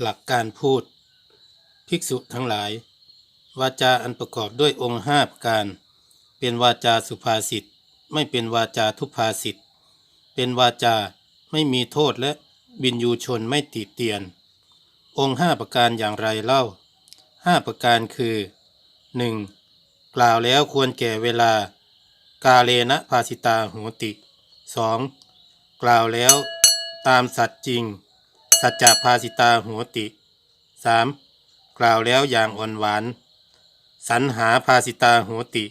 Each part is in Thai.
หลักการพูด ภิกษุทั้งหลาย วาจาอันประกอบด้วยองค์ห้าประการ เป็นวาจาสุภาษิตไม่เป็นวาจาทุพภาษิตเป็นวาจาไม่มีโทษและบินยูชนไม่ติเตียน องค์ห้าประการอย่างไรเล่าห้าประการคือ 1. กล่าวแล้วควรแก่เวลา กาเลนะภาสิตาโหติ 2. กล่าวแล้วตามสัตว์จริง สัจจภาสิตาโหติ 3. กล่าวแล้วอย่างอ่อนหวานสรรหาภาสิตาโหติ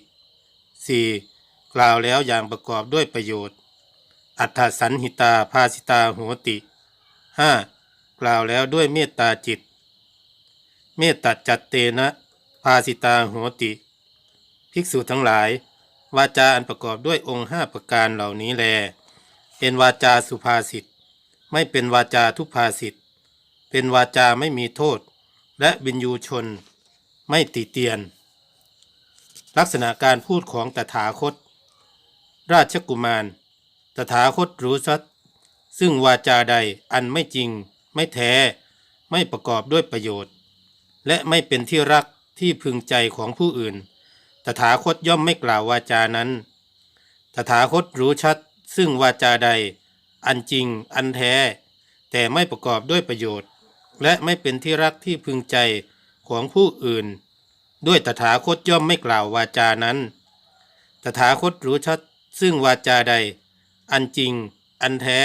4. กล่าวแล้วอย่างประกอบด้วยประโยชน์ อัฏฐสันหิตาภาสิตาโหติ 5. กล่าวแล้วด้วยเมตตาจิต เมตตัจัตเตนะภาสิตาโหติ ภิกษุทั้งหลายวาจาอันประกอบด้วยองค์ห้าประการเหล่านี้แล เป็นวาจาสุภาษิต ไม่เป็นวาจาทุพภาษิตเป็นวาจาไม่มีโทษ และบินยูชน ไม่ติเตียน ลักษณะการพูดของตถาคต ราชกุมาร ตถาคตรู้ชัดซึ่งวาจาใดอันไม่จริง ไม่แท้ ไม่ประกอบด้วยประโยชน์ และไม่เป็นที่รักที่พึงใจของผู้อื่น ตถาคตย่อมไม่กล่าววาจานั้น ตถาคตรู้ชัดซึ่งวาจาใด อันจริง อันแท้ แต่ไม่ประกอบด้วยประโยชน์ และไม่เป็นที่รักที่พึงใจของผู้อื่น ด้วยตถาคตย่อมไม่กล่าววาจานั้น ตถาคตรู้ชัดซึ่งวาจาใด อันจริง อันแท้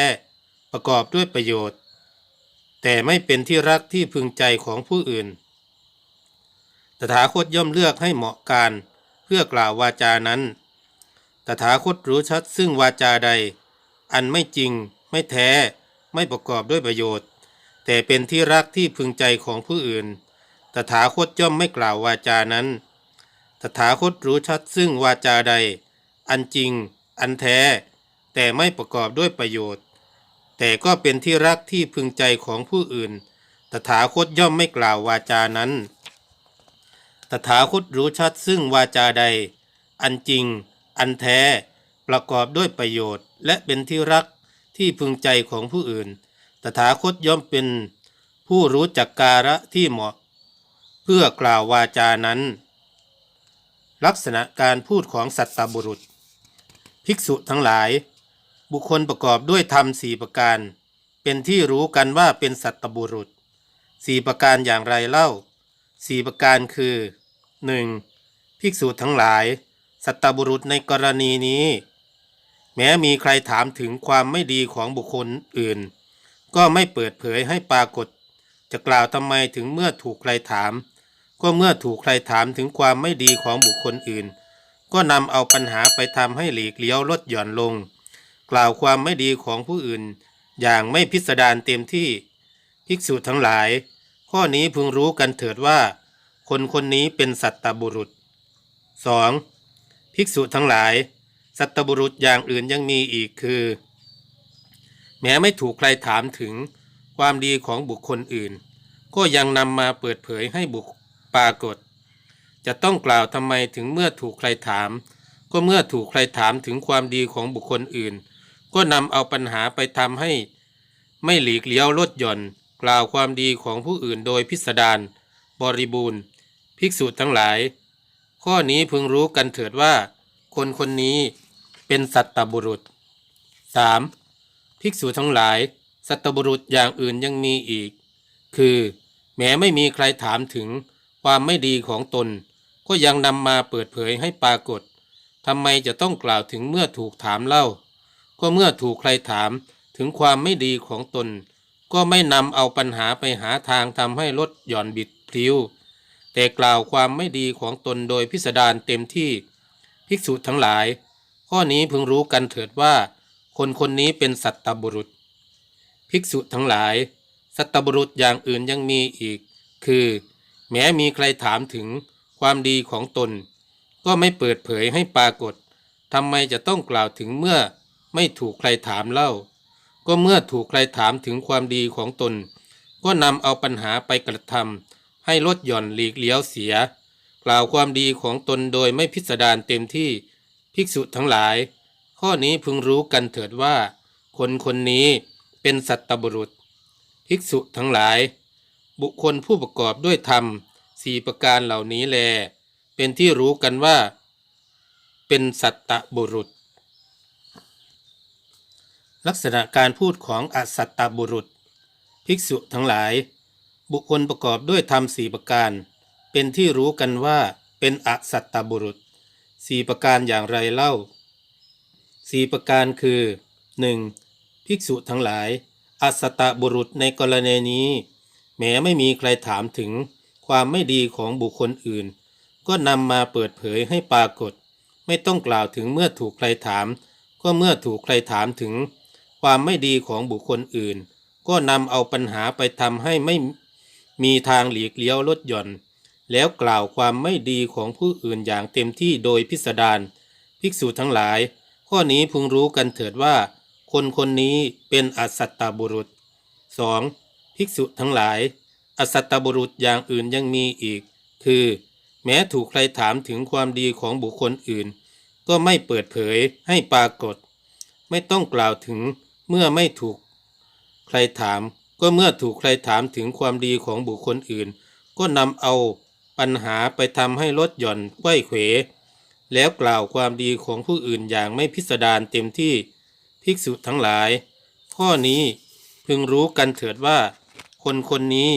ประกอบด้วยประโยชน์ แต่ไม่เป็นที่รักที่พึงใจของผู้อื่น ตถาคตย่อมเลือกให้เหมาะการ เพื่อกล่าววาจานั้น ตถาคตรู้ชัดซึ่งวาจาใด อันไม่จริง ไม่แท้ ไม่ประกอบด้วยประโยชน์ แต่เป็นที่รักที่พึงใจของผู้อื่น ตถาคตย่อมไม่กล่าววาจานั้น ตถาคตรู้ชัดซึ่งวาจาใด อันจริง อันแท้ แต่ไม่ประกอบด้วยประโยชน์ แต่ก็เป็นที่รักที่พึงใจของผู้อื่น ตถาคตย่อมไม่กล่าววาจานั้น ตถาคตรู้ชัดซึ่งวาจาใด อันจริง อันแท้ ประกอบด้วยประโยชน์ และเป็นที่รักที่พึงใจของผู้อื่น ตถาคตย่อมเป็นผู้รู้จักการะที่เหมาะ เพื่อกล่าววาจานั้น ลักษณะการพูดของสัตตบุรุษ ภิกษุทั้งหลาย บุคคลประกอบด้วยธรรมสี่ประการ เป็นที่รู้กันว่าเป็นสัตตบุรุษสี่ประการอย่างไรเล่าสี่ประการคือ 1. ภิกษุทั้งหลาย สัตตบุรุษในกรณีนี้ แม้มีใครถามถึงความไม่ดีของบุคคลอื่น ก็ไม่เปิดเผยให้ปรากฏ จะกล่าวทำไมถึงเมื่อถูกใครถาม ก็เมื่อถูกใครถามถึงความไม่ดีของบุคคลอื่น ก็นำเอาปัญหาไปทำให้หลีกเลี้ยวลดหย่อนลง กล่าวความไม่ดีของผู้อื่น อย่างไม่พิสดารเต็มที่ภิกษุทั้งหลาย ข้อนี้พึงรู้กันเถิดว่า คนคนนี้เป็นสัตตบุรุษ 2. ภิกษุทั้งหลาย สัตบุรุษอย่างอื่นยังมีอีกคือ แม้ไม่ถูกใครถามถึงความดีของบุคคลอื่น ก็ยังนำมาเปิดเผยให้บุคปรากฏ จะต้องกล่าวทำไมถึงเมื่อถูกใครถาม ก็เมื่อถูกใครถามถึงความดีของบุคคลอื่น ก็นำเอาปัญหาไปทำให้ ไม่หลีกเลี้ยวลดหย่อน กล่าวความดีของผู้อื่นโดยพิสดารบริบูรณ์ ภิกษุทั้งหลาย ข้อนี้พึงรู้กันเถิดว่า คนคนนี้เป็นสัตตบุรุษ 3. ภิกษุทั้งหลาย สัตตบุรุษอย่างอื่นยังมีอีก คือ แม้ไม่มีใครถามถึงความไม่ดีของตน ก็ยังนำมาเปิดเผยให้ปรากฏทำไมจะต้องกล่าวถึงเมื่อถูกถามเล่า ก็เมื่อถูกใครถามถึงความไม่ดีของตน ก็ไม่นำเอาปัญหาไปหาทางทำให้ลดหย่อนบิดพลิ้ว แต่กล่าวความไม่ดีของตนโดยพิสดารเต็มที่ ภิกษุทั้งหลาย ข้อนี้พึงรู้กันเถิดว่า คนคนนี้เป็นสัตตบุรุษ ภิกษุทั้งหลาย สัตตบุรุษอย่างอื่นยังมีอีก คือ แม้มีใครถามถึงความดีของตน ก็ไม่เปิดเผยให้ปรากฏทำไมจะต้องกล่าวถึงเมื่อไม่ถูกใครถามเล่า ก็เมื่อถูกใครถามถึงความดีของตน ก็นำเอาปัญหาไปกระทำให้ลดหย่อนหลีกเลี้ยวเสีย กล่าวความดีของตนโดยไม่พิสดารเต็มที่ภิกษุทั้งหลาย ข้อนี้พึงรู้กันเถิดว่า คนคนนี้เป็นสัตตบุรุษ ภิกษุทั้งหลาย บุคคลผู้ประกอบด้วยธรรมสี่ประการเหล่านี้แล เป็นที่รู้กันว่า เป็นสัตตบุรุษ ลักษณะการพูดของอสัตตบุรุษ ภิกษุทั้งหลาย บุคคลประกอบด้วยธรรมสี่ประการ เป็นที่รู้กันว่าเป็นอสัตตบุรุษสี่ประการอย่างไรเล่าสี่ประการคือ 1. ภิกษุทั้งหลาย อสัตตบุรุษในกรณีนี้ แม้ไม่มีใครถามถึงความไม่ดีของบุคคลอื่น ก็นำมาเปิดเผยให้ปรากฏ ไม่ต้องกล่าวถึงเมื่อถูกใครถาม ก็เมื่อถูกใครถามถึง ความไม่ดีของบุคคลอื่น ก็นำเอาปัญหาไปทำให้ไม่มีทางหลีกเลี้ยวลดหย่อน แล้วกล่าวความไม่ดีของผู้อื่นอย่างเต็มที่โดยพิสดารภิกษุทั้งหลาย ข้อนี้พึงรู้กันเถิดว่า คนคนนี้เป็นอสัตตบุรุษ 2. ภิกษุทั้งหลาย อสัตตบุรุษอย่างอื่นยังมีอีก คือ แม้ถูกใครถามถึงความดีของบุคคลอื่น ก็ไม่เปิดเผยให้ปรากฏ ไม่ต้องกล่าวถึงเมื่อไม่ถูก ใครถามก็เมื่อถูกใครถามถึงความดีของบุคคลอื่น ก็นำเอา ปัญหาไปทำให้ลดหย่อนไขว้เขว แล้วกล่าวความดีของผู้อื่นอย่างไม่พิสดารเต็มที่ภิกษุทั้งหลาย ข้อนี้พึงรู้กันเถิดว่า คนคนนี้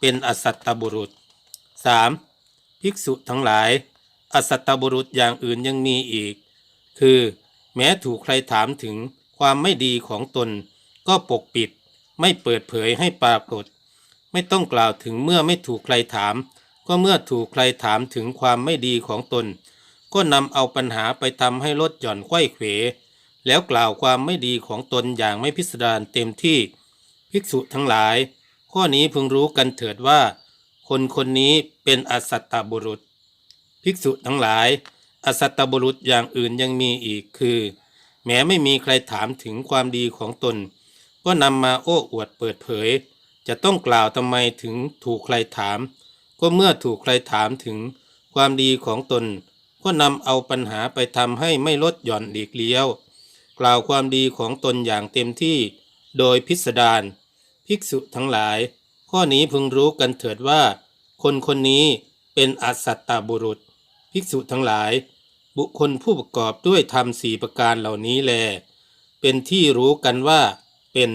เป็นอสัตตบุรุษ 3. ภิกษุทั้งหลาย อสัตตบุรุษอย่างอื่นยังมีอีก คือแม้ถูกใครถามถึงความไม่ดีของตน ก็ปกปิด ไม่เปิดเผยให้ปรากฏ ไม่ต้องกล่าวถึงเมื่อไม่ถูกใครถาม ก็เมื่อถูกใครถามถึงความไม่ดีของตน ก็นำเอาปัญหาไปทำให้ลดหย่อนไข้เขว แล้วกล่าวความไม่ดีของตนอย่างไม่พิสดารเต็มที่ ภิกษุทั้งหลาย ข้อนี้พึงรู้กันเถิดว่า คนคนนี้เป็นอสัตตบุรุษ ภิกษุทั้งหลาย อสัตตบุรุษอย่างอื่นยังมีอีกคือ แม้ไม่มีใครถามถึงความดีของตน ก็นำมาโอ้อวดเปิดเผย จะต้องกล่าวทำไมถึงถูกใครถาม ก็เมื่อถูกใครถามถึงความดีของตน ก็นำเอาปัญหาไปทำให้ไม่ลดหย่อนหลีกเลี้ยว กล่าวความดีของตนอย่างเต็มที่ โดยพิสดารภิกษุทั้งหลาย ข้อนี้พึงรู้กันเถิดว่า คนคนนี้เป็นอสัตตบุรุษ ภิกษุทั้งหลาย บุคคลผู้ประกอบด้วยธรรมสี่ประการเหล่านี้แล เป็นที่รู้กันว่าเป็น